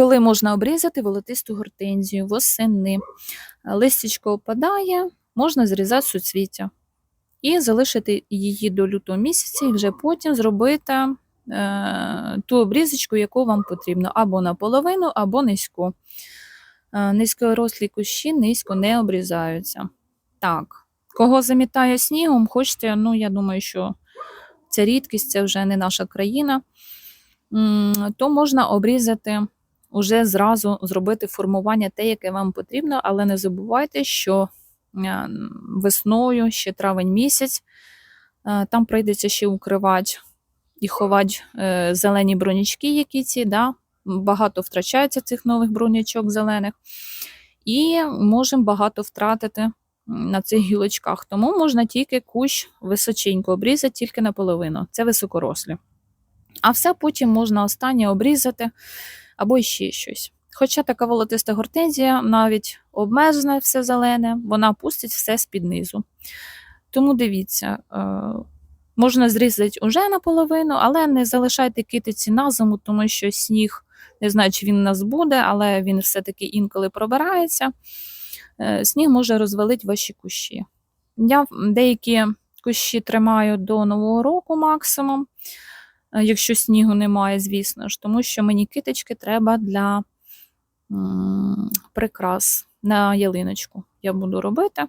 Коли можна обрізати волотисту гортензію восени. Листячко опадає, можна зрізати суцвіття і залишити її до лютого місяця, і вже потім зробити е, ту обрізочку, яку вам потрібно, або наполовину, або низьку. Е, низькорослі кущі низько не обрізаються. Так, кого замітає снігом, хочете, ну я думаю, що це рідкість, це вже не наша країна, то можна обрізати уже зразу зробити формування те, яке вам потрібно, але не забувайте, що е, весною, ще травень місяць, е, там прийдеться ще укривати і ховати е, зелені бронячки, які ці, да, багато втрачається цих нових бронячок зелених, і можемо багато втратити на цих гілочках. Тому можна тільки кущ височенько обрізати, тільки наполовину. Це високорослі. А все потім можна останнє обрізати або ще щось. Хоча така волотиста гортензія навіть обмерзне все зелене, вона пустить все з-під низу. Тому дивіться, е, можна зрізати уже наполовину, але не залишайте китиці на зиму, тому що сніг, не знаю, чи він у нас буде, але він все-таки інколи пробирається. Е, Сніг може розвалити ваші кущі. Я деякі кущі тримаю до Нового року максимум, якщо снігу немає, звісно ж, тому що мені китички треба для прикрас на ялиночку. Я буду робити.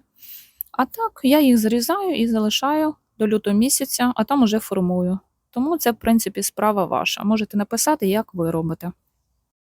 А так, я їх зрізаю і залишаю до лютого місяця, а там уже формую. Тому це, в принципі, справа ваша. Можете написати, як ви робите.